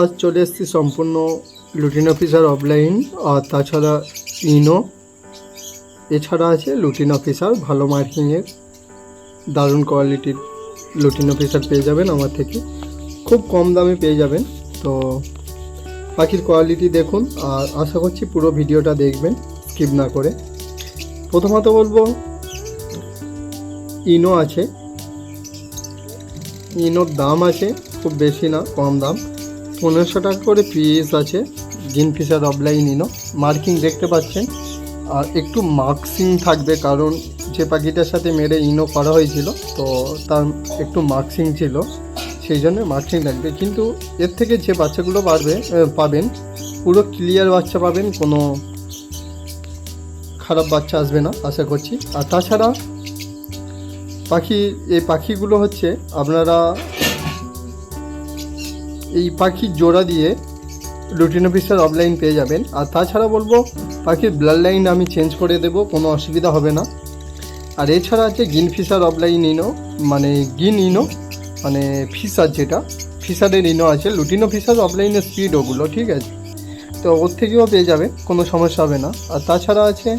আজ চলে এসেছি সম্পূর্ণ লুটিন অফিসার অফলাইন আর তাছাড়া ইনো এছাড়া আছে লুটিন অফিসার ভালো মার্কিংয়ের দারুণ কোয়ালিটির লুটিন অফিসার পেয়ে যাবেন আমার থেকে। খুব কম দামে পেয়ে যাবেন। তো পাখির কোয়ালিটি দেখুন, আর আশা করছি পুরো ভিডিওটা দেখবেন স্কিপ না করে। প্রথমত বলব ইনো আছে। ইনোর দাম আছে, খুব বেশি না, কম দাম। পনেরোশো টাকা করে পিস আছে। জিন ফিশার অফলাইন ইনো মার্কিং দেখতে পাচ্ছেন। আর একটু মার্কসিং থাকবে কারণ যে পাখিটার সাথে মেরে ইনো করা হয়েছিল, তো তার একটু মার্কসিং ছিল, সেই জন্য মার্কসিং লাগবে। কিন্তু এর থেকে যে বাচ্চাগুলো পারবে পাবেন, পুরো ক্লিয়ার বাচ্চা পাবেন, কোনো খারাপ বাচ্চা আসবে না, আশা করছি। আর তাছাড়া পাখি, এই পাখিগুলো হচ্ছে, আপনারা এই পাখির জোড়া দিয়ে লুটিন অফিসার অফলাইন পেয়ে যাবেন। আর তাছাড়া বলব, পাখির ব্লাড লাইন আমি চেঞ্জ করে দেবো, কোনো অসুবিধা হবে না। আর এছাড়া আছে গিন ফিশার অফলাইন ইনো মানে গিন ইনো মানে ফিশার যেটা ফিশারের ইনো আছে। লুটিনো ফিশার অফলাইনের স্পিড ওগুলো, ঠিক আছে? তো ওর থেকেও পেয়ে যাবে কোনো সমস্যা হবে না। আর তাছাড়া আছে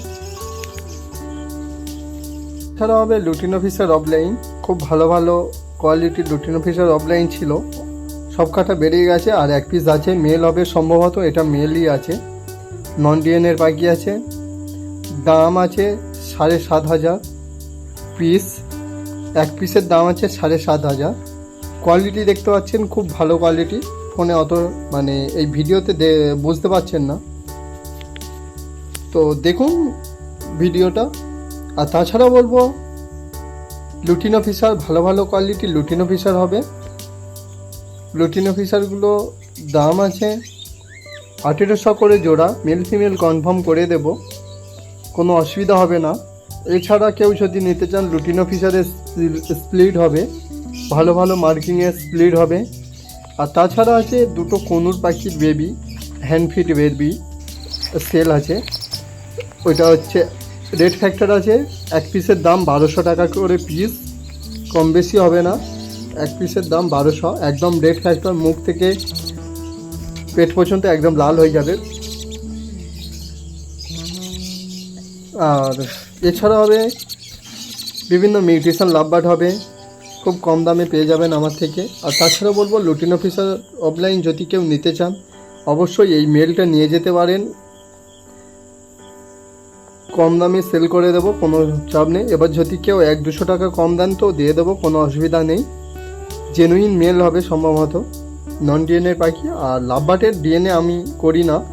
এছাড়া হবে লুটিন অফিসার অফলাইন খুব ভালো ভালো কোয়ালিটির লুটিন অফিসার অফলাইন ছিল। সব কাটা বেরিয়ে গেছে আর এক পিস আছে মেল হবে সম্ভবত, এটা মেলই আছে। নন ডিএনের পাখি আছে। দাম আছে সাড়ে সাত হাজার পিস এক পিসের দাম আছে সাড়ে সাত হাজার। কোয়ালিটি দেখতে পাচ্ছেন, খুব ভালো কোয়ালিটি ফোনে অত মানে এই ভিডিওতে বুঝতে পারছেন না। তো দেখুন ভিডিওটা। আর তাছাড়া বলব লুটিন অফিসার ভালো ভালো কোয়ালিটির লুটিন অফিসার হবে। লুটিন অফিসারগুলো দাম আছে। আঠেরোশো করে জোড়া মেল ফিমেল কনফার্ম করে দেব। কোনো অসুবিধা হবে না। এছাড়া কেউ যদি নিতে চান লুটিন অফিসারের স্প্লিট হবে। ভালো ভালো মার্কিংয়ের স্প্লিট হবে। আর তাছাড়া আছে দুটো কনুর পাখির baby hand fit baby sale আছে। ওইটা হচ্ছে রেড ফ্যাক্টর আছে। এক পিসের দাম বারোশো টাকা করে পিস কম বেশি হবে না। এক পিসের দাম বারোশো। একদম রেড ফ্যাক্টর মুখ থেকে পেট পর্যন্ত একদম লাল হয়ে যাবে। আর এছাড়া হবে বিভিন্ন মিউটেশন লাভবার্ড হবে। খুব কম দামে পেয়ে যাবেন আমার থেকে। আর তাছাড়া বলব লুটিন অফিসার অফলাইন যদি কেউ নিতে চান, অবশ্যই এই মেলটা নিয়ে যেতে পারেন। কম দামে সেল করে দেবো, কোনো চাপ নেই। এবার যদি কেউ এক দুশো টাকা কম দেন তো দিয়ে দেবো, কোনো অসুবিধা নেই। জেনুইন মেল হবে সম্ভবত। নন ডিএনএ পাখি আর লাভবাটের ডিএনএ আমি করি না।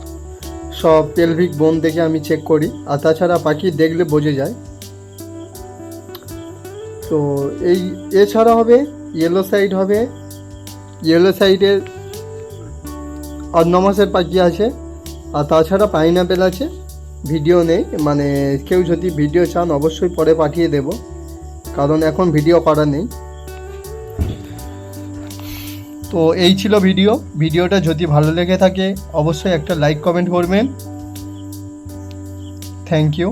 সব পেলভিক বোন থেকে আমি চেক করি। আর তাছাড়া পাখি দেখলে বোঝে যায়। তো এই, এছাড়া হবে ইয়েলো সাইড হবে। ইয়েলো সাইডের আর ন মাসের পাখি আছে। আর তাছাড়া পাইনাপেল আছে। ভিডিও নেই। মানে কেউ যদি ভিডিও চান, অবশ্যই পরে পাঠিয়ে দেব। কারণ এখন ভিডিও করা নেই। তো এই ছিল ভিডিও। ভিডিওটা যদি ভালো লেগে থাকে, অবশ্যই একটা লাইক কমেন্ট করবেন। Thank you